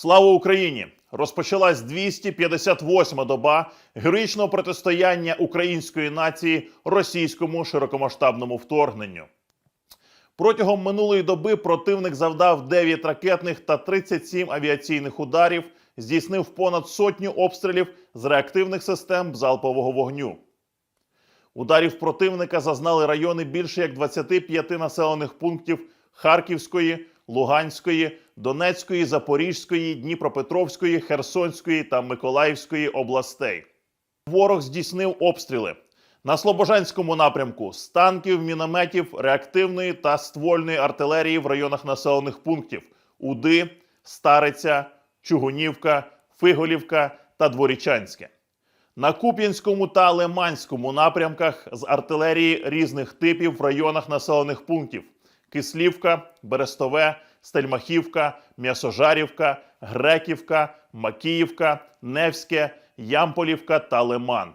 Слава Україні! Розпочалась 258-ма доба героїчного протистояння української нації російському широкомасштабному вторгненню. Протягом минулої доби противник завдав 9 ракетних та 37 авіаційних ударів, здійснив понад сотню обстрілів з реактивних систем залпового вогню. Ударів противника зазнали райони більше як 25 населених пунктів Харківської, Луганської, Донецької, Запорізької, Дніпропетровської, Херсонської та Миколаївської областей. Ворог здійснив обстріли на Слобожанському напрямку з танків, мінометів, реактивної та ствольної артилерії в районах населених пунктів Уди, Стариця, Чугунівка, Фиголівка та Дворічанське. На Куп'янському та Лиманському напрямках з артилерії різних типів в районах населених пунктів: Кислівка, Берестове, Стельмахівка, М'ясожарівка, Греківка, Макіївка, Невське, Ямполівка та Лиман.